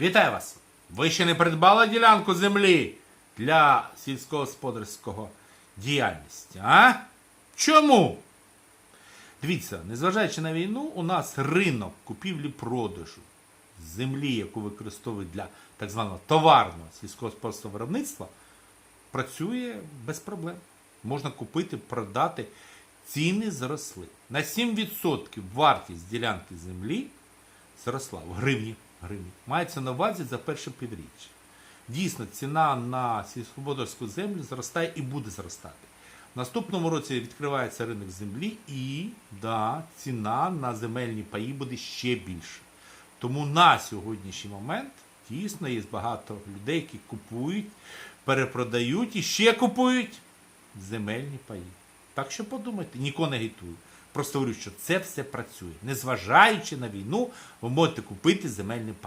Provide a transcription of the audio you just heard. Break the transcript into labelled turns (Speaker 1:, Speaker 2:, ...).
Speaker 1: Вітаю вас! Ви ще не придбали ділянку землі для сільськогосподарського діяльності, а? Чому? Дивіться, незважаючи на війну, у нас ринок купівлі-продажу землі, яку використовують для так званого товарного сільськогосподарського виробництва, працює без проблем. Можна купити, продати. Ціни зросли. На 7% вартість ділянки землі зросла в гривні. Гривні. Мається на увазі за перше півріччя. Дійсно, ціна на сільськогосподарську землю зростає і буде зростати. В наступному році відкривається ринок землі і да, ціна на земельні паї буде ще більше. Тому на сьогоднішній момент дійсно є багато людей, які купують, перепродають і ще купують земельні паї. Так що подумайте, нікого не агітую. Просто говорю, що це все працює. Незважаючи на війну, ви можете купити земельний пай.